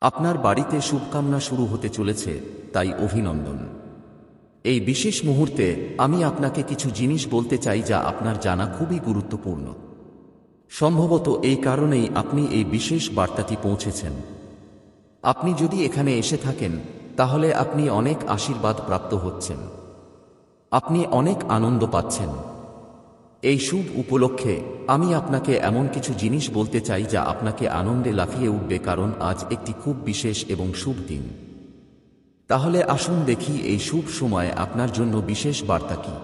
আপনার বাড়িতে শুভকামনা শুরু হতে চলেছে, তাই অভিনন্দন। এই বিশেষ মুহূর্তে আমি আপনাকে কিছু জিনিস বলতে চাই যা আপনার জানা খুবই গুরুত্বপূর্ণ। সম্ভবত এই কারণেই আপনি এই বিশেষ বার্তাটি পৌঁছেছেন। আপনি যদি এখানে এসে থাকেন, তাহলে আপনি অনেক আশীর্বাদ প্রাপ্ত হচ্ছেন। আপনি অনেক আনন্দ পাচ্ছেন। এই শুভ উপলক্ষে আমি আপনাকে এমন কিছু জিনিস বলতে চাই যা আপনাকে আনন্দে লাফিয়ে উঠবে কারণ আজ একটি খুব বিশেষ এবং শুভ দিন। তাহলে আসুন দেখি এই শুভ সময়ে আপনার জন্য বিশেষ বার্তা কি।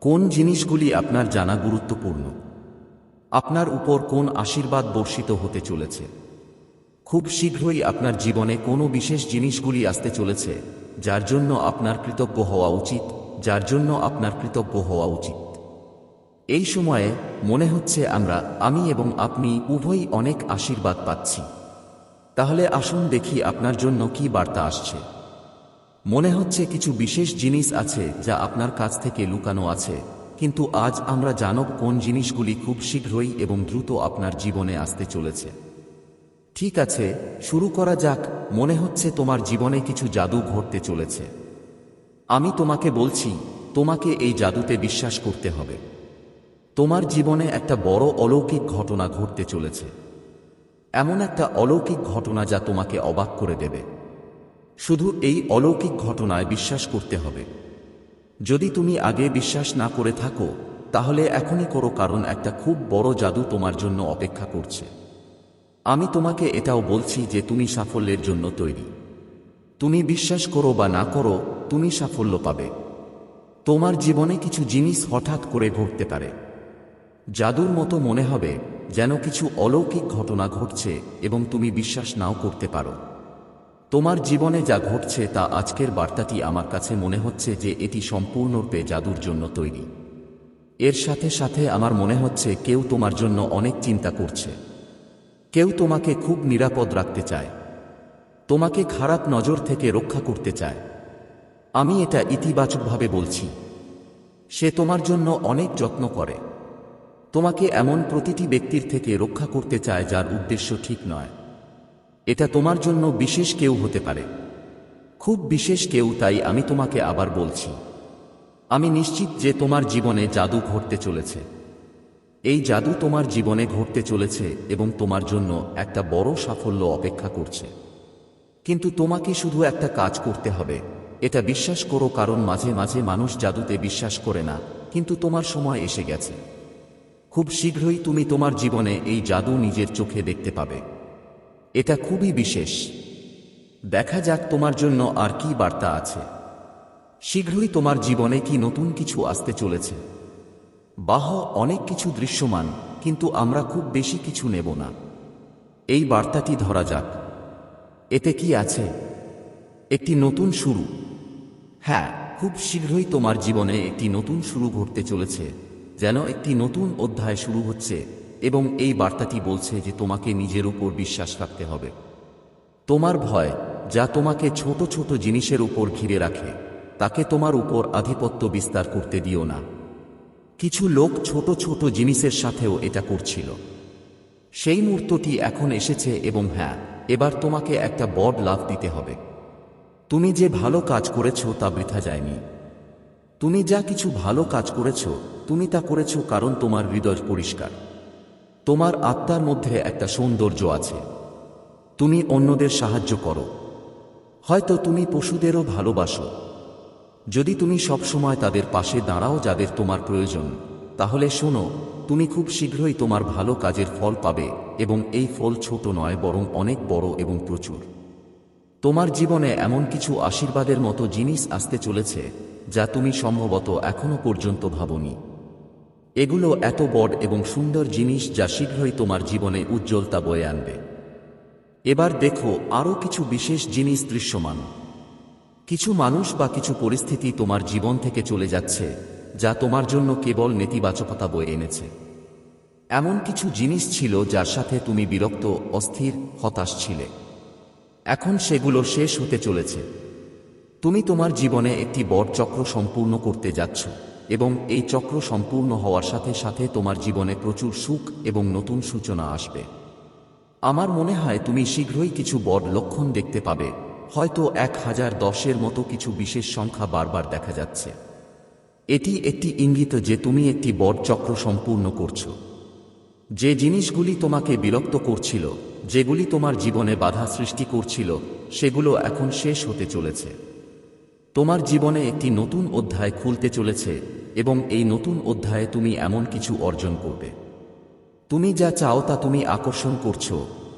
কোন জিনিসগুলি আপনার জানা গুরুত্বপূর্ণ? আপনার উপর কোন আশীর্বাদ বর্ষিত হতে চলেছে? খুব শীঘ্রই আপনার জীবনে কোনো বিশেষ জিনিসগুলি আসতে চলেছে, যার জন্য আপনার কৃতজ্ঞ হওয়া উচিত, যার জন্য আপনার কৃতজ্ঞ হওয়া উচিত। এই সময়ে মনে হচ্ছে আমরা, আমি এবং আপনি উভয়ই অনেক আশীর্বাদ পাচ্ছি। তাহলে আসুন দেখি আপনার জন্য কি বার্তা আসছে। মনে হচ্ছে কিছু বিশেষ জিনিস আছে যা আপনার কাছ থেকে লুকানো আছে, কিন্তু আজ আমরা জানব কোন জিনিসগুলি খুব শীঘ্রই এবং দ্রুত আপনার জীবনে আসতে চলেছে। ঠিক আছে, শুরু করা যাক, মনে হচ্ছে তোমার জীবনে কিছু জাদু ঘটতে চলেছে। আমি তোমাকে বলছি, তোমাকে এই জাদুতে বিশ্বাস করতে হবে। তোমার জীবনে একটা বড় অলৌকিক ঘটনা ঘটতে চলেছে। এমন একটা অলৌকিক ঘটনা যা তোমাকে অবাক করে দেবে। শুধু এই অলৌকিক ঘটনায় বিশ্বাস করতে হবে। যদি তুমি আগে বিশ্বাস না করে থাকো, তাহলে এখনই করো কারণ একটা খুব বড় জাদু তোমার জন্য অপেক্ষা করছে। আমি তোমাকে এটাও বলছি যে তুমি সাফল্যের জন্য তৈরি। তুমি বিশ্বাস করো বা না করো, তুমি সাফল্য পাবে। তোমার জীবনে কিছু জিনিস হঠাৎ করে ঘটতে পারে। জাদুর মতো মনে হবে যেন কিছু অলৌকিক ঘটনা ঘটছে এবং তুমি বিশ্বাস নাও করতে পারো। তোমার জীবনে যা ঘটছে তা আজকের বার্তাটি আমার কাছে মনে হচ্ছে যে এটি সম্পূর্ণরূপে জাদুর জন্য তৈরি। এর সাথে সাথে আমার মনে হচ্ছে কেউ তোমার জন্য অনেক চিন্তা করছে। কেউ তোমাকে খুব নিরাপদ রাখতে চায়। তোমাকে খারাপ নজর থেকে রক্ষা করতে চায়। আমি এটা ইতিবাচকভাবে বলছি। সে তোমার জন্য অনেক যত্ন করে। তোমাকে এমন প্রতিটি ব্যক্তির থেকে রক্ষা করতে চায় যার উদ্দেশ্য ঠিক নয়। এটা তোমার জন্য বিশেষ কেউ হতে পারে। খুব বিশেষ কেউ, তাই আমি তোমাকে আবার বলছি। আমি নিশ্চিত যে তোমার জীবনে জাদু ঘটতে চলেছে। এই জাদু তোমার জীবনে ঘটতে চলেছে এবং তোমার জন্য একটা বড় সাফল্য অপেক্ষা করছে। কিন্তু তোমাকে শুধু একটা কাজ করতে হবে। এটা বিশ্বাস করো, কারণ মাঝে মাঝে মানুষ জাদুতে বিশ্বাস করে না, কিন্তু তোমার সময় এসে গেছে। খুব শীঘ্রই তুমি তোমার জীবনে এই জাদু নিজের চোখে দেখতে পাবে। এটা খুবই বিশেষ। দেখা যাক তোমার জন্য আর কি বার্তা আছে। শীঘ্রই তোমার জীবনে কি নতুন কিছু আসতে চলেছে। বাহ, অনেক কিছু দৃশ্যমান, কিন্তু আমরা খুব বেশি কিছু নেব না। এই বার্তাটি ধরা যাক। এতে কি আছে? একটি নতুন শুরু। হ্যাঁ খুব শীঘ্রই তোমার জীবনে একটি নতুন শুরু ঘটতে চলেছে। যেন একটি নতুন অধ্যায় শুরু হচ্ছে এবং এই বার্তাটি বলছে যে তোমাকে নিজের উপর বিশ্বাস রাখতে হবে। তোমার ভয় যা তোমাকে ছোট ছোট জিনিসের উপর ঘিরে রাখে, তাকে তোমার উপর আধিপত্য বিস্তার করতে দিও না। কিছু লোক ছোট ছোট জিনিসের সাথেও এটা করছিল। সেই মুহূর্তটি এখন এসেছে এবং হ্যাঁ এবার তোমাকে একটা বড় লাভ দিতে হবে। তুমি যে ভালো কাজ করেছ তা বৃথা যায়নি। তুমি যা কিছু ভালো কাজ করেছ, তুমি তা করেছ কারণ তোমার হৃদয় পরিষ্কার। তোমার আত্মার মধ্যে একটা সৌন্দর্য আছে। তুমি অন্যদের সাহায্য করো। হয়তো তুমি পশুদেরও ভালোবাসো। যদি তুমি সবসময় তাদের পাশে দাঁড়াও যাদের তোমার প্রয়োজন, তাহলে শোনো, তুমি খুব শীঘ্রই তোমার ভালো কাজের ফল পাবে এবং এই ফল ছোট নয় বরং অনেক বড় এবং প্রচুর। তোমার জীবনে এমন কিছু আশীর্বাদের মতো জিনিস আসতে চলেছে, যা তুমি সম্ভবত এখনও পর্যন্ত ভাবনি। এগুলো এত বড় এবং সুন্দর জিনিস যা শীঘ্রই তোমার জীবনে উজ্জ্বলতা বয়ে আনবে। এবার দেখো, আরও কিছু বিশেষ জিনিস দৃশ্যমান। কিছু মানুষ বা কিছু পরিস্থিতি তোমার জীবন থেকে চলে যাচ্ছে, যা তোমার জন্য কেবল নেতিবাচকতা বয়ে এনেছে। এমন কিছু জিনিস ছিল যার সাথে তুমি বিরক্ত, অস্থির, হতাশ ছিলে। এখন সেগুলো শেষ হতে চলেছে। তুমি তোমার জীবনে একটি বড় চক্র সম্পূর্ণ করতে যাচ্ছ, এবং এই চক্র সম্পূর্ণ হওয়ার সাথে সাথে তোমার জীবনে প্রচুর সুখ এবং নতুন সূচনা আসবে। আমার মনে হয় তুমি শীঘ্রই কিছু বড় লক্ষণ দেখতে পাবে, হয়তো এক হাজার দশের মতো কিছু বিশেষ সংখ্যা বারবার দেখা যাচ্ছে। এটি একটি ইঙ্গিত যে তুমি একটি বড় চক্র সম্পূর্ণ করছ। যে জিনিসগুলি তোমাকে বিরক্ত করছিল যেগুলি তোমার জীবনে বাধা সৃষ্টি করছিল, সেগুলো এখন শেষ হতে চলেছে। তোমার জীবনে একটি নতুন অধ্যায় খুলতে চলেছে এবং এই নতুন অধ্যায়ে তুমি এমন কিছু অর্জন করবে। তুমি যা চাও তা তুমি আকর্ষণ করছ,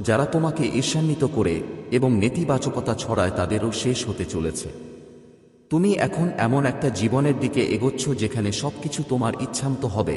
যারা তোমাকে ঈর্ষান্বিত করে এবং নেতিবাচকতা ছড়ায় তাদেরও শেষ হতে চলেছে। তুমি এখন এমন একটা জীবনের দিকে এগোচ্ছ যেখানে সবকিছু তোমার ইচ্ছামতো হবে,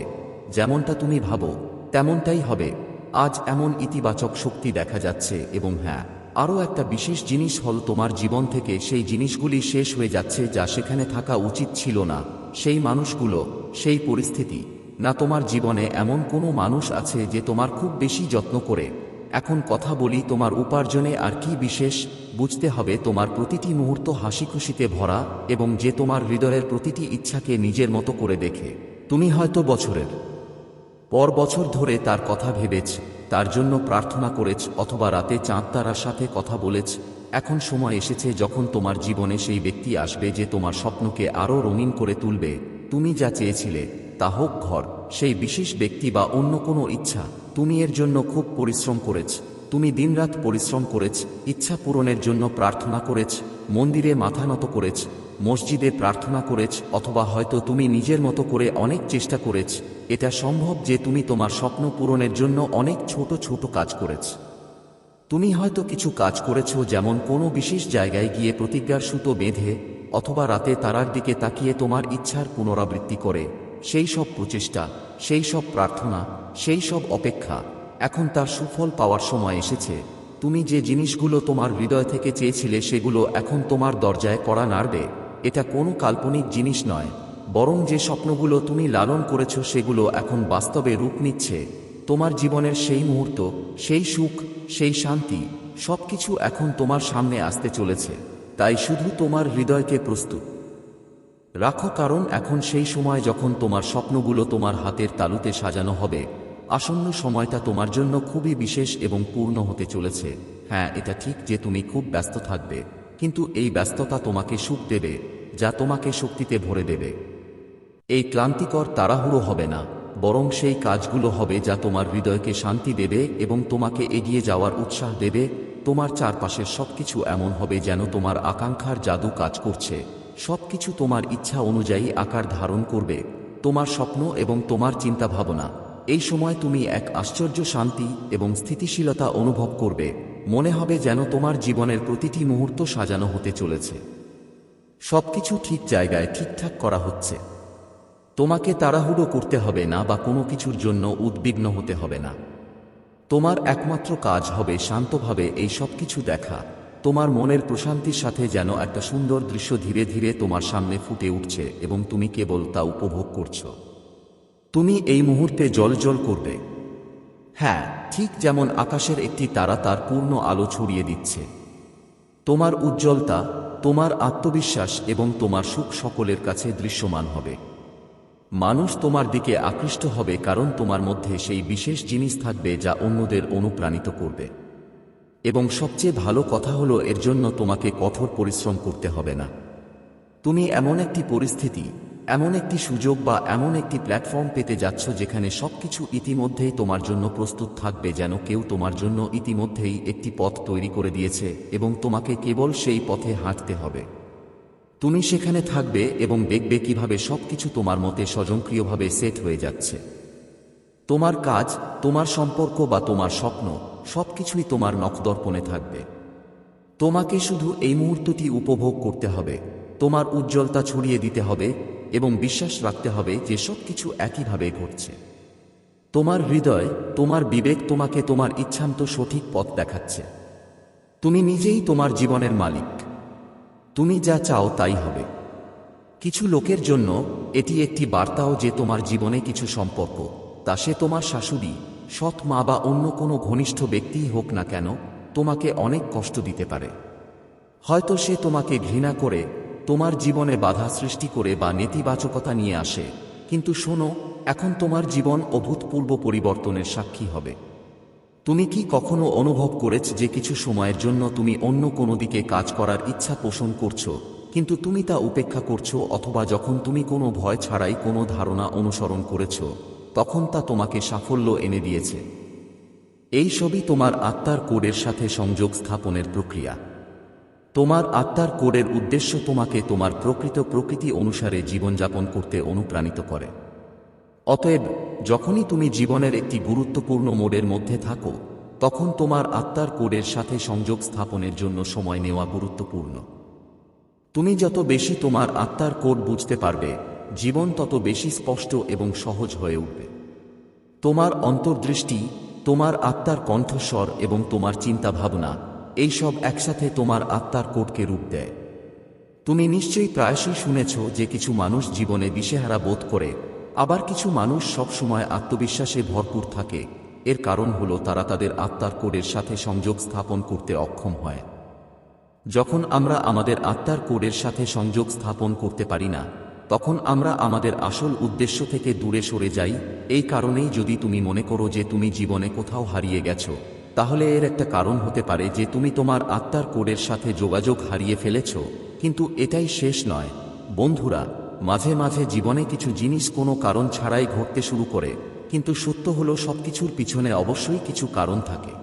যেমনটা তুমি ভাবো, তেমনটাই হবে। আজ এমন ইতিবাচক শক্তি দেখা যাচ্ছে এবং হ্যাঁ আরও একটা বিশেষ জিনিস হল তোমার জীবন থেকে সেই জিনিসগুলি শেষ হয়ে যাচ্ছে যা সেখানে থাকা উচিত ছিল না। সেই মানুষগুলো, সেই পরিস্থিতি। না তোমার জীবনে এমন কোনো মানুষ আছে যে তোমার খুব বেশি যত্ন করে। এখন কথা বলি তোমার উপার্জনে আর কি বিশেষ, বুঝতে হবে তোমার প্রতিটি মুহূর্ত হাসি খুশিতে ভরা এবং যে তোমার হৃদয়ের প্রতিটি ইচ্ছাকে নিজের মতো করে দেখে। তুমি হয়তো বছরের পর বছর ধরে তার কথা ভেবেছ, তার জন্য প্রার্থনা করেছ অথবা রাতে চাঁদ তারার সাথে কথা বলেছ। এখন সময় এসেছে যখন তোমার জীবনে সেই ব্যক্তি আসবে যে তোমার স্বপ্নকে আরও রঙিন করে তুলবে। তুমি যা চেয়েছিলে, তা হোক ঘর, সেই বিশেষ ব্যক্তি বা অন্য কোনো ইচ্ছা, তুমি এর জন্য খুব পরিশ্রম করেছ। তুমি দিনরাত পরিশ্রম করেছ, ইচ্ছা পূরণের জন্য প্রার্থনা করেছ, মন্দিরে মাথা নত করেছ মসজিদে প্রার্থনা করেছ অথবা হয়তো তুমি নিজের মতো করে অনেক চেষ্টা করেছ। এটা সম্ভব যে তুমি তোমার স্বপ্ন পূরণের জন্য অনেক ছোট ছোট কাজ করেছ। তুমি হয়তো কিছু কাজ করেছ যেমন কোনো বিশেষ জায়গায় গিয়ে প্রতিজ্ঞার সুতো বেঁধে অথবা রাতে তারার দিকে তাকিয়ে তোমার ইচ্ছার পুনরাবৃত্তি করে। সেই সব প্রচেষ্টা, সেই সব প্রার্থনা, সেই সব অপেক্ষা এখন তার সুফল পাওয়ার সময় এসেছে। তুমি যে জিনিসগুলো তোমার হৃদয় থেকে চেয়েছিলে সেগুলো এখন তোমার দরজায় করা নাড়বে। এটা কোনো কাল্পনিক জিনিস নয়, বরং যে স্বপ্নগুলো তুমি লালন করেছ সেগুলো এখন বাস্তবে রূপ নিচ্ছে। তোমার জীবনের সেই মুহূর্ত, সেই সুখ, সেই শান্তি, সবকিছু এখন তোমার সামনে আসতে চলেছে। তাই শুধু তোমার হৃদয়কে প্রস্তুত। রাখো কারণ এখন সেই সময় যখন তোমার স্বপ্নগুলো তোমার হাতের তালুতে সাজানো হবে। আসন্ন সময়টা তোমার জন্য খুবই বিশেষ এবং পূর্ণ হতে চলেছে। হ্যাঁ এটা ঠিক যে তুমি খুব ব্যস্ত থাকবে। কিন্তু এই ব্যস্ততা তোমাকে সুখ দেবে, যা তোমাকে শক্তিতে ভরে দেবে। এই ক্লান্তিকর তাড়াহুড়ো হবে না, বরং সেই কাজগুলো হবে যা তোমার হৃদয়কে শান্তি দেবে এবং তোমাকে এগিয়ে যাওয়ার উৎসাহ দেবে। তোমার চারপাশের সবকিছু এমন হবে যেন তোমার আকাঙ্ক্ষার জাদু কাজ করছে। সবকিছু তোমার ইচ্ছা অনুযায়ী আকার ধারণ করবে। তোমার স্বপ্ন এবং তোমার চিন্তা ভাবনা এই সময় তুমি এক আশ্চর্য শান্তি এবং স্থিতিশীলতা অনুভব করবে। মনে হবে যেন তোমার জীবনের প্রতিটি মুহূর্ত সাজানো হতে চলেছে। সবকিছু ঠিক জায়গায় ঠিকঠাক করা হচ্ছে। তোমাকে তাড়াহুড়ো করতে হবে না বা কোনো কিছুর জন্য উদ্বিগ্ন হতে হবে না। তোমার একমাত্র কাজ হবে শান্তভাবে এই সব কিছু দেখা। তোমার মনের প্রশান্তির সাথে যেন একটা সুন্দর দৃশ্য ধীরে ধীরে তোমার সামনে ফুটে উঠছে এবং তুমি কেবল তা উপভোগ করছ। তুমি এই মুহূর্তে জল জল করবে। হ্যাঁ ঠিক যেমন আকাশের একটি তারা তার পূর্ণ আলো ছড়িয়ে দিচ্ছে। তোমার উজ্জ্বলতা, তোমার আত্মবিশ্বাস এবং তোমার সুখ সকলের কাছে দৃশ্যমান হবে। মানুষ তোমার দিকে আকৃষ্ট হবে কারণ তোমার মধ্যে সেই বিশেষ জিনিস থাকবে যা অন্যদের অনুপ্রাণিত করবে। এবং সবচেয়ে ভালো কথা হলো, এর জন্য তোমাকে কঠোর পরিশ্রম করতে হবে না। তুমি এমন একটি পরিস্থিতি এমন একটি সুযোগ বা এমন একটি প্ল্যাটফর্ম পেতে যাচ্ছ যেখানে সবকিছু ইতিমধ্যেই তোমার জন্য প্রস্তুত থাকবে যেন কেউ তোমার জন্য ইতিমধ্যেই একটি পথ তৈরি করে দিয়েছে এবং তোমাকে কেবল সেই পথে হাঁটতে হবে। তুমি সেখানে থাকবে এবং দেখবে কীভাবে সবকিছু তোমার মতে স্বয়ংক্রিয়ভাবে সেট হয়ে যাচ্ছে। তোমার কাজ, তোমার সম্পর্ক বা তোমার স্বপ্ন, সবকিছুই তোমার নখদর্পণে থাকবে। তোমাকে শুধু এই মুহূর্তটি উপভোগ করতে হবে। তোমার উজ্জ্বলতা ছড়িয়ে দিতে হবে। এবং বিশ্বাস রাখতে হবে যে সব কিছু একইভাবে ঘটছে। তোমার হৃদয়, তোমার বিবেক তোমাকে তোমার ইচ্ছান্ত সঠিক পথ দেখাচ্ছে। তুমি নিজেই তোমার জীবনের মালিক। তুমি যা চাও তাই হবে। কিছু লোকের জন্য এটি একটি বার্তাও যে তোমার জীবনে কিছু সম্পর্ক, তা সে তোমার শাশুড়ি, সৎ মা বা অন্য কোনো ঘনিষ্ঠ ব্যক্তিই হোক না কেন, তোমাকে অনেক কষ্ট দিতে পারে। হয়তো সে তোমাকে ঘৃণা করে তোমার জীবনে বাধা সৃষ্টি করে বা নেতিবাচকতা নিয়ে আসে। কিন্তু শোনো, এখন তোমার জীবন অভূতপূর্ব পরিবর্তনের সাক্ষী হবে। তুমি কি কখনো অনুভব করেছ যে কিছু সময়ের জন্য তুমি অন্য কোনো দিকে কাজ করার ইচ্ছা পোষণ করছ, কিন্তু তুমি তা উপেক্ষা করছ অথবা যখন তুমি কোনো ভয় ছাড়াই কোনো ধারণা অনুসরণ করেছ, তখন তা তোমাকে সাফল্য এনে দিয়েছে। এই সবই তোমার আত্মার কোডের সাথে সংযোগ স্থাপনের প্রক্রিয়া। তোমার আত্মার কোডের উদ্দেশ্য তোমাকে তোমার প্রকৃত প্রকৃতি অনুসারে জীবনযাপন করতে অনুপ্রাণিত করে। অতএব, যখনই তুমি জীবনের একটি গুরুত্বপূর্ণ মোডের মধ্যে থাকো, তখন তোমার আত্মার কোডের সাথে সংযোগ স্থাপনের জন্য সময় নেওয়া গুরুত্বপূর্ণ। তুমি যত বেশি তোমার আত্মার কোড বুঝতে পারবে, জীবন তত বেশি স্পষ্ট এবং সহজ হয়ে উঠবে। তোমার অন্তর্দৃষ্টি, তোমার আত্মার কণ্ঠস্বর এবং তোমার চিন্তা ভাবনা এইসব একসাথে তোমার আত্মার কোডকে রূপ দেয়। তুমি নিশ্চয়ই প্রায়শই শুনেছ যে কিছু মানুষ জীবনে দিশেহারা বোধ করে, আবার কিছু মানুষ সবসময় আত্মবিশ্বাসে ভরপুর থাকে। এর কারণ হল তারা তাদের আত্মার কোডের সাথে সংযোগ স্থাপন করতে অক্ষম হয়। যখন আমরা আমাদের আত্মার কোডের সাথে সংযোগ স্থাপন করতে পারি না, তখন আমরা আমাদের আসল উদ্দেশ্য থেকে দূরে সরে যাই। এই কারণেই যদি তুমি মনে করো যে তুমি জীবনে কোথাও হারিয়ে গেছো তাহলে এর একটা কারণ হতে পারে যে তুমি তোমার আত্মার কোডের সাথে যোগাযোগ হারিয়ে ফেলেছ, কিন্তু এটাই শেষ নয়। বন্ধুরা, মাঝে মাঝে জীবনে কিছু জিনিস কোনো কারণ ছাড়াই ঘটতে শুরু করে, কিন্তু সত্য হলো সবকিছুর পিছনে অবশ্যই কিছু কারণ থাকে।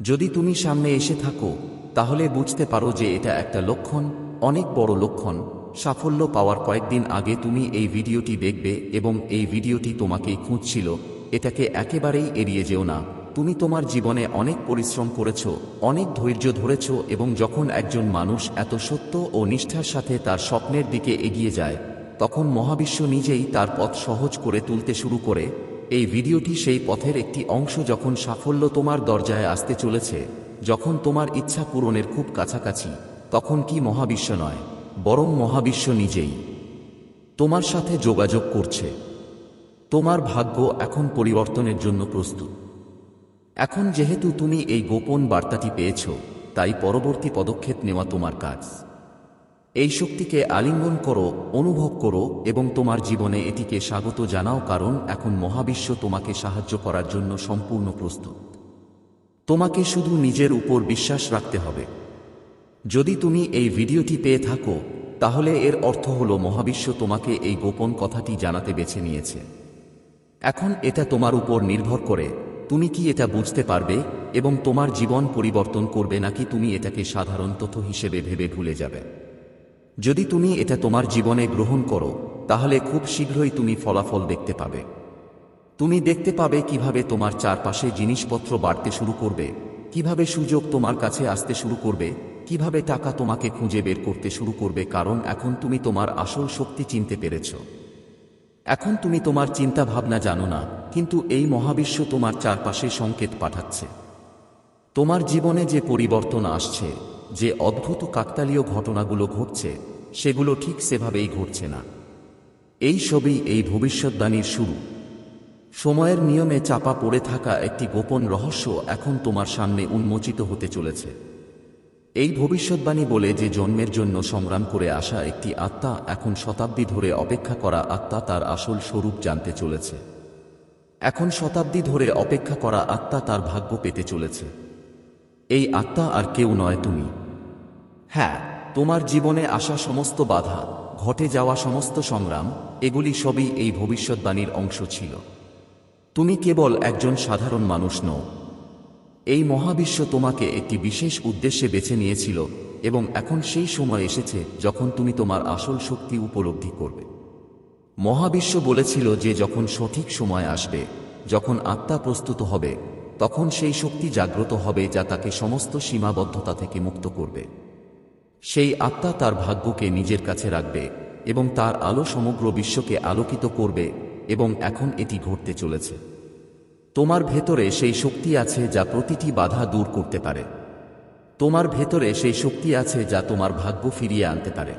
যদি তুমি সামনে এসে থাকো, তাহলে বুঝতে পারো যে এটা একটা লক্ষণ, অনেক বড় লক্ষণ। সাফল্য পাওয়ার কয়েকদিন আগে তুমি এই ভিডিওটি দেখবে এবং এই ভিডিওটি তোমাকেই খুঁজছিল, এটাকে একেবারেই এড়িয়ে যেও না। তুমি তোমার জীবনে অনেক পরিশ্রম করেছ, অনেক ধৈর্য ধরেছ এবং যখন একজন মানুষ এত সত্য ও নিষ্ঠার সাথে তার স্বপ্নের দিকে এগিয়ে যায়, তখন মহাবিশ্ব নিজেই তার পথ সহজ করে তুলতে শুরু করে। এই ভিডিওটি সেই পথের একটি অংশ যখন সাফল্য তোমার দরজায় আসতে চলেছে, যখন তোমার ইচ্ছা পূরণের খুব কাছাকাছি, তখন কি মহাবিশ্ব নয়, বরং মহাবিশ্ব নিজেই। তোমার সাথে যোগাযোগ করছে। তোমার ভাগ্য এখন পরিবর্তনের জন্য প্রস্তুত। এখন যেহেতু তুমি এই গোপন বার্তাটি পেয়েছ, তাই পরবর্তী পদক্ষেপ নেওয়া তোমার কাজ। এই শক্তিকে আলিঙ্গন করো, অনুভব করো, এবং তোমার জীবনে এটিকে স্বাগত জানাও, কারণ এখন মহাবিশ্ব তোমাকে সাহায্য করার জন্য সম্পূর্ণ প্রস্তুত। তোমাকে শুধু নিজের উপর বিশ্বাস রাখতে হবে। যদি তুমি এই ভিডিওটি পেয়ে থাকো, তাহলে এর অর্থ হল মহাবিশ্ব তোমাকে এই গোপন কথাটি জানাতে বেছে নিয়েছে। এখন এটা তোমার উপর নির্ভর করে তুমি কি এটা বুঝতে পারবে এবং তোমার জীবন পরিবর্তন করবে নাকি তুমি এটাকে সাধারণ তথ্য হিসেবে ভেবে ভুলে যাবে? যদি তুমি এটা তোমার জীবনে গ্রহণ করো, তাহলে খুব শীঘ্রই তুমি ফলাফল দেখতে পাবে। তুমি দেখতে পাবে কীভাবে তোমার চারপাশে জিনিসপত্র বাড়তে শুরু করবে, কীভাবে সুযোগ তোমার কাছে আসতে শুরু করবে, কীভাবে টাকা তোমাকে খুঁজে বের করতে শুরু করবে, কারণ এখন তুমি তোমার আসল শক্তি চিনতে পেরেছ। এখন তুমি তোমার চিন্তা ভাবনা জানো না, কিন্তু এই মহাবিশ্ব তোমার চারপাশে সংকেত পাঠাচ্ছে। তোমার জীবনে যে পরিবর্তন আসছে, যে অদ্ভুত কাকতালীয় ঘটনাগুলো ঘটছে, সেগুলো ঠিক সেভাবেই ঘটছে না। এই সবই এই ভবিষ্যৎবাণীর শুরু। সময়ের নিয়মে চাপা পড়ে থাকা একটি গোপন রহস্য এখন তোমার সামনে উন্মোচিত হতে চলেছে। এই ভবিষ্যৎবাণী বলে যে জন্মের জন্য সংগ্রাম করে আসা একটি আত্মা এখন শতাব্দী ধরে অপেক্ষা করা আত্মা তার আসল স্বরূপ জানতে চলেছে। এখন শতাব্দী ধরে অপেক্ষা করা আত্মা তার ভাগ্য পেতে চলেছে। এই আত্মা আর কেউ নয় তুমি। হ্যাঁ তোমার জীবনে আসা সমস্ত বাধা, ঘটে যাওয়া সমস্ত সংগ্রাম, এগুলি সবই এই ভবিষ্যৎবাণীর অংশ ছিল। তুমি কেবল একজন সাধারণ মানুষ নও এই মহাবিশ্ব তোমাকে একটি বিশেষ উদ্দেশ্যে বেছে নিয়েছিল এবং এখন সেই সময় এসেছে যখন তুমি তোমার আসল শক্তি উপলব্ধি করবে। মহাবিশ্ব বলেছিল যে যখন সঠিক সময় আসবে, যখন আত্মা প্রস্তুত হবে, তখন সেই শক্তি জাগ্রত হবে যা তাকে সমস্ত সীমাবদ্ধতা থেকে মুক্ত করবে। সেই আত্মা তার ভাগ্যকে নিজের কাছে রাখবে এবং তার আলো সমগ্র বিশ্বকে আলোকিত করবে এবং এখন এটি ঘটতে চলেছে। তোমার ভেতরে সেই শক্তি আছে যা প্রতিটি বাধা দূর করতে পারে। তোমার ভেতরে সেই শক্তি আছে যা তোমার ভাগ্য ফিরিয়ে আনতে পারে।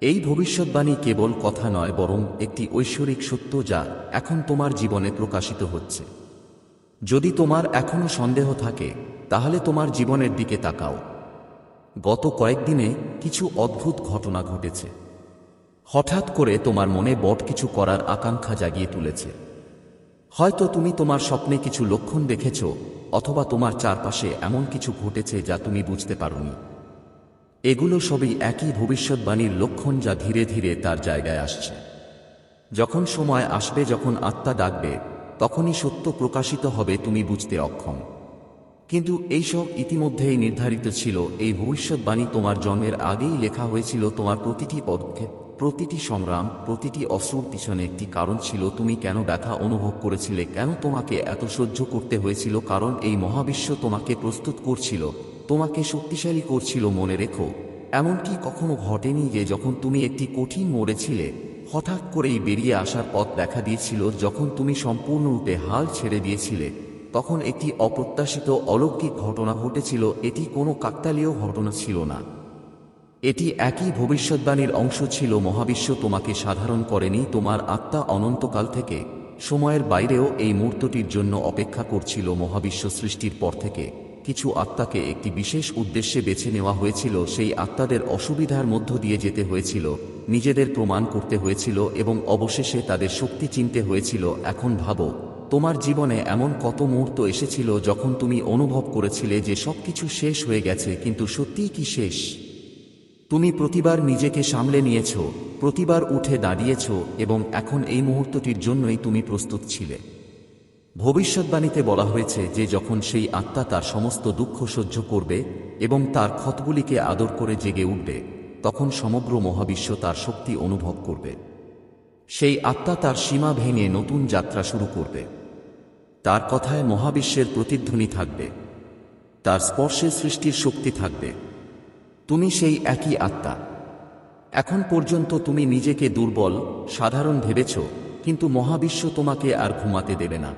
এই ভবিষ্যৎবাণী কেবল কথা নয়, বরং একটি ঐশ্বরিক সত্য যা এখন তোমার জীবনে প্রকাশিত হচ্ছে। যদি তোমার এখনও সন্দেহ থাকে, তাহলে তোমার জীবনের দিকে তাকাও। গত কয়েকদিনে কিছু অদ্ভুত ঘটনা ঘটেছে। হঠাৎ করে তোমার মনে বট কিছু করার আকাঙ্ক্ষা জাগিয়ে তুলেছে। হয়তো তুমি তোমার স্বপ্নে কিছু লক্ষণ দেখেছ, অথবা তোমার চারপাশে এমন কিছু ঘটেছে যা তুমি বুঝতে পারোনি। এগুলো সবই একই ভবিষ্যৎবাণীর লক্ষণ যা ধীরে ধীরে তার জায়গায় আসছে। যখন সময় আসবে, যখন আত্মা ডাকবে, তখনই সত্য প্রকাশিত হবে, তুমি বুঝতে অক্ষম। কিন্তু এইসব ইতিমধ্যেই নির্ধারিত ছিল, এই ভবিষ্যৎবাণী তোমার জন্মের আগেই লেখা হয়েছিল তোমার প্রতিটি পদক্ষেপ। প্রতিটি সংগ্রাম, প্রতিটি অশ্রুর পিছনে একটি কারণ ছিল তুমি কেন ব্যথা অনুভব করেছিলে, কেন তোমাকে এত সহ্য করতে হয়েছিল, কারণ এই মহাবিশ্ব তোমাকে প্রস্তুত করছিল, তোমাকে শক্তিশালী করছিল, মনে রেখো। এমনকি কখনো ঘটেনি যে যখন তুমি একটি কঠিন মোড়ে ছিলে হঠাৎ করেই বেরিয়ে আসার পথ দেখা দিয়েছিল, যখন তুমি সম্পূর্ণরূপে হাল ছেড়ে দিয়েছিলে, তখন একটি অপ্রত্যাশিত অলৌকিক ঘটনা ঘটেছিল, এটি কোনো কাকতালীয় ঘটনা ছিল না। এটি একই ভবিষ্যৎবাণীর অংশ ছিল, মহাবিশ্ব তোমাকে সাধারণ করেনি, তোমার আত্মা অনন্তকাল থেকে, সময়ের বাইরেও এই মুহূর্তটির জন্য অপেক্ষা করছিল, মহাবিশ্ব সৃষ্টির পর থেকে। কিছু আত্মাকে একটি বিশেষ উদ্দেশ্যে বেছে নেওয়া হয়েছিল, সেই আত্মাদের অসুবিধার মধ্য দিয়ে যেতে হয়েছিল, নিজেদের প্রমাণ করতে হয়েছিল এবং অবশেষে তাদের শক্তি চিনতে হয়েছিল, এখন ভাবো, তোমার জীবনে এমন কত মুহূর্ত এসেছিল যখন তুমি অনুভব করেছিলে যে সবকিছু শেষ হয়ে গেছে, কিন্তু সত্যিই কি শেষ? তুমি প্রতিবার নিজেকে সামলে নিয়েছ, প্রতিবার উঠে দাঁড়িয়েছ এবং এখন এই মুহূর্তটির জন্যই তুমি প্রস্তুত ছিলে। ভবিষ্যৎবাণীতে বলা হয়েছে যে যখন সেই আত্মা তার সমস্ত দুঃখ সহ্য করবে এবং তার ক্ষতগুলিকে আদর করে জেগে উঠবে, তখন সমগ্র মহাবিশ্ব তার শক্তি অনুভব করবে। সেই আত্মা তার সীমা ভেঙে নতুন যাত্রা শুরু করবে। তার কথায় মহাবিশ্বের প্রতিধ্বনি থাকবে। তার স্পর্শে সৃষ্টির শক্তি থাকবে। তুমি সেই একই আত্মা। এখন পর্যন্ত তুমি নিজেকে দুর্বল, সাধারণ ভেবেছ, কিন্তু মহাবিশ্ব তোমাকে আর ঘুমাতে দেবে না।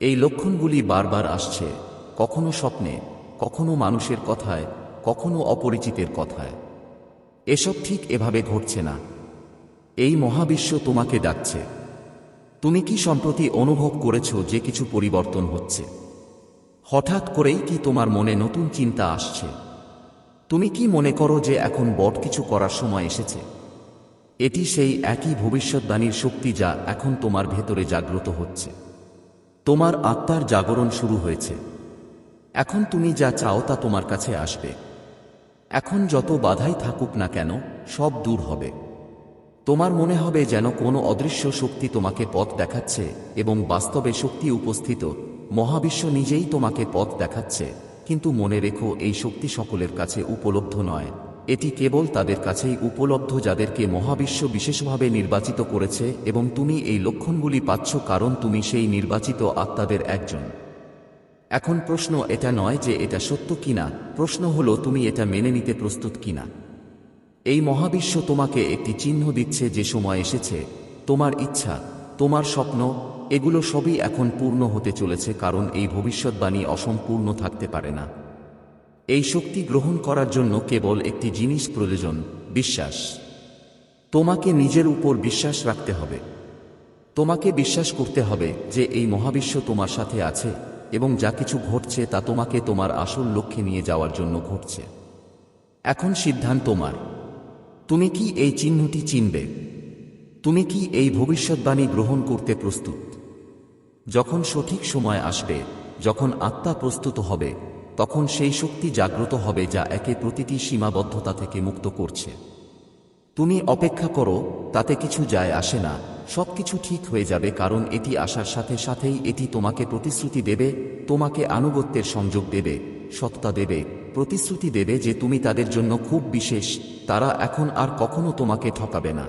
এই লক্ষণগুলি বারবার আসছে, কখনো স্বপ্নে, কখনো মানুষের কথায়, কখনো অপরিচিতের কথায়। এসব ঠিক এভাবে ঘটছে না। এই মহাবিশ্ব তোমাকে ডাকছে। তুমি কি সম্প্রতি অনুভব করেছ যে কিছু পরিবর্তন হচ্ছে? হঠাৎ করেই কি তোমার মনে নতুন চিন্তা আসছে? তুমি কি মনে করো যে এখন বট কিছু করার সময় এসেছে? এটি সেই একই ভবিষ্যৎবাণীর শক্তি যা এখন তোমার ভেতরে জাগ্রত হচ্ছে। তোমার আত্মার জাগরণ শুরু হয়েছে। এখন তুমি যা চাও তা তোমার কাছে আসবে। এখন যত বাধাই থাকুক না কেন, সব দূর হবে। তোমার মনে হবে যেন কোনো অদৃশ্য শক্তি তোমাকে পথ দেখাচ্ছে এবং বাস্তবে শক্তি উপস্থিত, মহাবিশ্ব নিজেই তোমাকে পথ দেখাচ্ছে। কিন্তু মনে রেখো, এই শক্তি সকলের কাছে উপলব্ধ নয়। এটি কেবল তাদের কাছেই উপলব্ধ যাদেরকে মহাবিশ্ব বিশেষভাবে নির্বাচিত করেছে এবং তুমি এই লক্ষণগুলি পাচ্ছ কারণ তুমি সেই নির্বাচিত আত্মাদের একজন। এখন প্রশ্ন এটা নয় যে এটা সত্য কিনা, প্রশ্ন হলো তুমি এটা মেনে নিতে প্রস্তুত কিনা। এই মহাবিশ্ব তোমাকে একটি চিহ্ন দিচ্ছে যে সময় এসেছে, তোমার ইচ্ছা, তোমার স্বপ্ন এগুলো সবই এখন পূর্ণ হতে চলেছে কারণ এই ভবিষ্যৎবাণী অসম্পূর্ণ থাকতে পারে না। এই শক্তি গ্রহণ করার জন্য কেবল একটি জিনিস প্রয়োজন, বিশ্বাস। তোমাকে নিজের উপর বিশ্বাস রাখতে হবে। তোমাকে বিশ্বাস করতে হবে যে এই মহাবিশ্ব তোমার সাথে আছে এবং যা কিছু ঘটছে তা তোমাকে তোমার আসল লক্ষ্যে নিয়ে যাওয়ার জন্য ঘটছে। এখন সিদ্ধান্ত তোমার। তুমি কি এই চিহ্নটি চিনবে? তুমি কি এই ভবিষ্যৎবাণী গ্রহণ করতে প্রস্তুত? যখন সঠিক সময় আসবে, যখন আত্মা প্রস্তুত হবে, তখন সেই শক্তি জাগ্রত হবে যা একে প্রতিটি সীমাবদ্ধতা থেকে মুক্ত করছে। তুমি অপেক্ষা করো, তাতে কিছু যায় আসে না সব কিছু ঠিক হয়ে যাবে কারণ এটি আসার সাথে সাথেই এটি তোমাকে প্রতিশ্রুতি দেবে, তোমাকে আনুগত্যের সংযোগ দেবে, সত্তা দেবে, প্রতিশ্রুতি দেবে যে তুমি তাদের জন্য খুব বিশেষ, তারা এখন আর কখনো তোমাকে ঠকাবে না।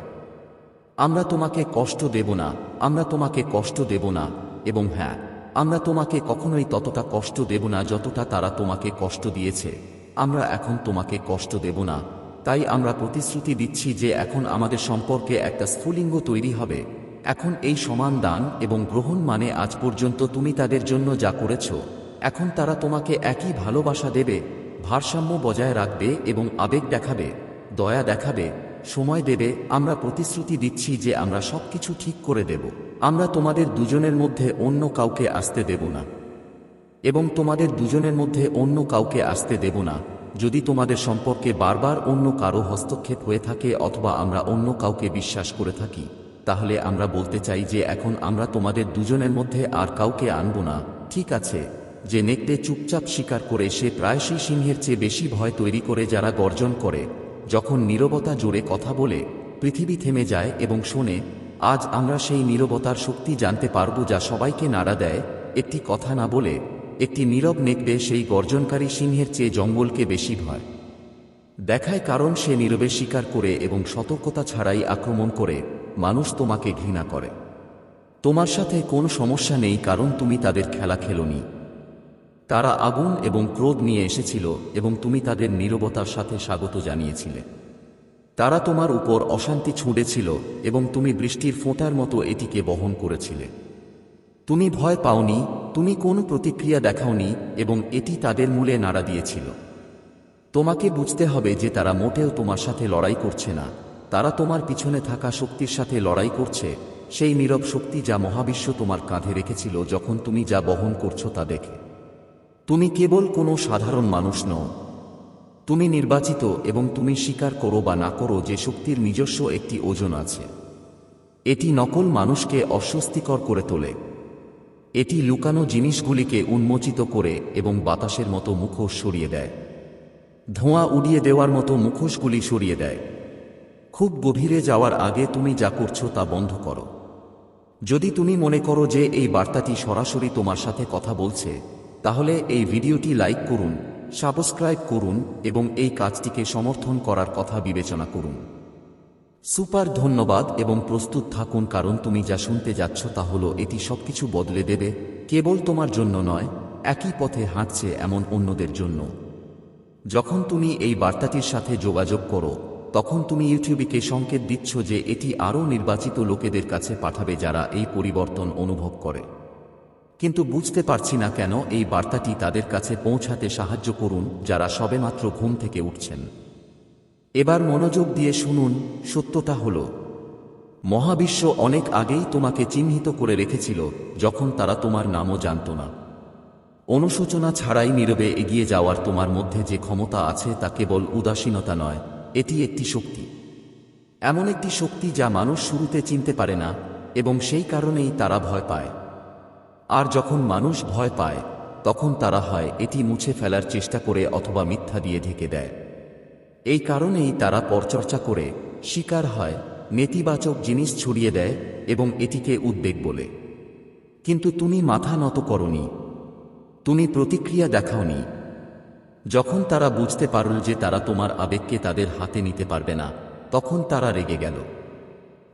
আমরা তোমাকে কষ্ট দেব না, আমরা তোমাকে কষ্ট দেব না এবং হ্যাঁ আমরা তোমাকে কখনোই ততটা কষ্ট দেব না যতটা তারা তোমাকে কষ্ট দিয়েছে। আমরা এখন তোমাকে কষ্ট দেব না। তাই আমরা প্রতিশ্রুতি দিচ্ছি যে এখন আমাদের সম্পর্কে একটা স্ফুলিঙ্গ তৈরি হবে। এখন এই সমান দান এবং গ্রহণ মানে আজ পর্যন্ত তুমি তাদের জন্য যা করেছ। এখন তারা তোমাকে একই ভালোবাসা দেবে, ভারসাম্য বজায় রাখবে এবং আবেগ দেখাবে, দয়া দেখাবে, সময় দেবে। আমরা প্রতিশ্রুতি দিচ্ছি যে আমরা সবকিছু ঠিক করে দেব। আমরা তোমাদের দুজনের মধ্যে অন্য কাউকে আসতে দেব না। এবং তোমাদের দুজনের মধ্যে অন্য কাউকে আসতে দেব না, যদি তোমাদের সম্পর্কে বারবার অন্য কারও হস্তক্ষেপ হয়ে থাকে অথবা আমরা অন্য কাউকে বিশ্বাস করে থাকি, তাহলে আমরা বলতে চাই যে এখন আমরা তোমাদের দুজনের মধ্যে আর কাউকে আনব না। ঠিক আছে, যে নেকড়ে চুপচাপ স্বীকার করে সে প্রায়শই সিংহের চেয়ে বেশি ভয় তৈরি করে যারা গর্জন করে, যখন নীরবতা জোরে কথা বলে, পৃথিবী থেমে যায় এবং শোনে আজ আমরা সেই নীরবতার শক্তি জানতে পারব যা সবাইকে নাড়া দেয়, একটি কথা না বলে, একটি নীরব নেকড়ে সেই গর্জনকারী সিংহের চেয়ে জঙ্গলকে বেশি ভয়। দেখায় কারণ সে নীরবে স্বীকার করে এবং সতর্কতা ছাড়াই আক্রমণ করে, মানুষ তোমাকে ঘৃণা করে। তোমার সাথে কোনো সমস্যা নেই কারণ তুমি তাদের খেলা খেলোনি। তারা আগুন এবং ক্রোধ নিয়ে এসেছিল এবং তুমি তাদের নীরবতার সাথে স্বাগত জানিয়েছিলে। তারা তোমার উপর অশান্তি ছুঁড়েছিল এবং তুমি বৃষ্টির ফোঁটার মতো এটিকে বহন করেছিলে। তুমি ভয় পাওনি, তুমি কোনো প্রতিক্রিয়া দেখাওনি এবং এটি তাদের মূলে নাড়া দিয়েছিল। তোমাকে বুঝতে হবে যে তারা মোটেও তোমার সাথে লড়াই করছে না। তারা তোমার পিছনে থাকা শক্তির সাথে লড়াই করছে, সেই নীরব শক্তি যা মহাবিশ্ব তোমার কাঁধে রেখেছিল যখন তুমি যা বহন করছ তা দেখে। তুমি কেবল কোনো সাধারণ মানুষ নও তুমি নির্বাচিত এবং তুমি স্বীকার করো বা না করো যে শক্তির নিজস্ব একটি ওজন আছে। এটি নকল মানুষকে অস্বস্তিকর করে তোলে। এটি লুকানো জিনিসগুলিকে উন্মোচিত করে এবং বাতাসের মতো মুখোশ সরিয়ে দেয়। ধোঁয়া উড়িয়ে দেওয়ার মতো মুখোশগুলি সরিয়ে দেয়। খুব গভীরে যাওয়ার আগে তুমি যা করছ তা বন্ধ করো। যদি তুমি মনে করো যে এই বার্তাটি সরাসরি তোমার সাথে কথা বলছে, তাহলে এই ভিডিওটি লাইক করুন সাবস্ক্রাইব করুন এবং এই কাজটিকে সমর্থন করার কথা বিবেচনা করুন। সুপার ধন্যবাদ এবং প্রস্তুত থাকুন, কারণ তুমি যা শুনতে যাচ্ছ তা হলো, এটি সবকিছু বদলে দেবে, কেবল তোমার জন্য নয়, একই পথে হাঁটছে এমন অন্যদের জন্য। যখন তুমি এই বার্তাটির সাথে যোগাযোগ করো, তখন তুমি ইউটিউবিকে সংকেত দিচ্ছ যে এটি আরও নির্বাচিত লোকেদের কাছে পাঠাবে যারা এই পরিবর্তন অনুভব করে। কিন্তু বুঝতে পারছি না কেন এই বার্তাটি তাদের কাছে পৌঁছাতে সাহায্য করুন, যারা সবেমাত্র ঘুম থেকে উঠছেন। এবার মনোযোগ দিয়ে শুনুন, সত্যটা হল, মহাবিশ্ব অনেক আগেই তোমাকে চিহ্নিত করে রেখেছিল, যখন তারা তোমার নামও জানত না। অনুশোচনা ছাড়াই নীরবে এগিয়ে যাওয়ার তোমার মধ্যে যে ক্ষমতা আছে তা কেবল উদাসীনতা নয়, এটি একটি শক্তি। এমন একটি শক্তি যা মানুষ শুরুতে চিনতে পারে না, এবং সেই কারণেই তারা ভয় পায়। আর যখন মানুষ ভয় পায়, তখন তারা হয় এটি মুছে ফেলার চেষ্টা করে অথবা মিথ্যা দিয়ে ঢেকে দেয়। এই কারণেই তারা পরচর্চা করে, শিকার হয়, নেতিবাচক জিনিস ছড়িয়ে দেয় এবং এটিকে উদ্বেগ বলে। কিন্তু তুমি মাথা নত করনি। তুমি প্রতিক্রিয়া দেখাওনি। যখন তারা বুঝতে পারল যে তারা তোমার আবেগকে তাদের হাতে নিতে পারবে না, তখন তারা রেগে গেল।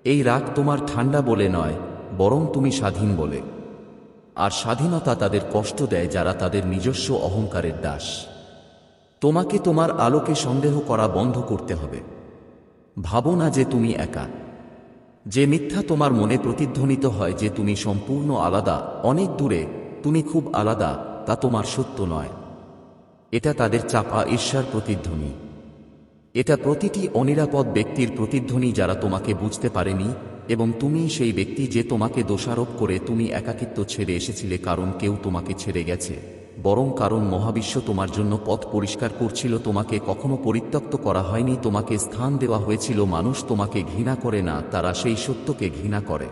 এই রাগ তোমার ঠান্ডা বলে নয়, বরং তুমি স্বাধীন বলে। আর স্বাধীনতা তাদের কষ্ট দেয় যারা তাদের নিজস্ব অহংকারের দাস। তোমাকে তোমার আলোকে সন্দেহ করা বন্ধ করতে হবে। ভাবো না যে তুমি একা। যে মিথ্যা তোমার মনে প্রতিধ্বনিত হয় যে তুমি সম্পূর্ণ আলাদা, অনেক দূরে তুমি খুব আলাদা, তা তোমার সত্য নয়। এটা তাদের চাপা ঈর্ষার প্রতিধ্বনি। এটা প্রতিটি অনিরাপদ ব্যক্তির প্রতিধ্বনি যারা তোমাকে বুঝতে পারেনি এবং তুমি সেই ব্যক্তি যে তোমাকে দোষারোপ করে তুমি একাকিত্ব ছেড়ে এসেছিলে কারণ কেউ তোমাকে ছেড়ে গেছে, বরং কারণ মহাবিশ্ব তোমার জন্য পথ পরিষ্কার করছিল, তোমাকে কখনো পরিত্যক্ত করা হয়নি, তোমাকে স্থান দেওয়া হয়েছিল, মানুষ তোমাকে ঘৃণা করে না, তারা সেই সত্যকে ঘৃণা করে।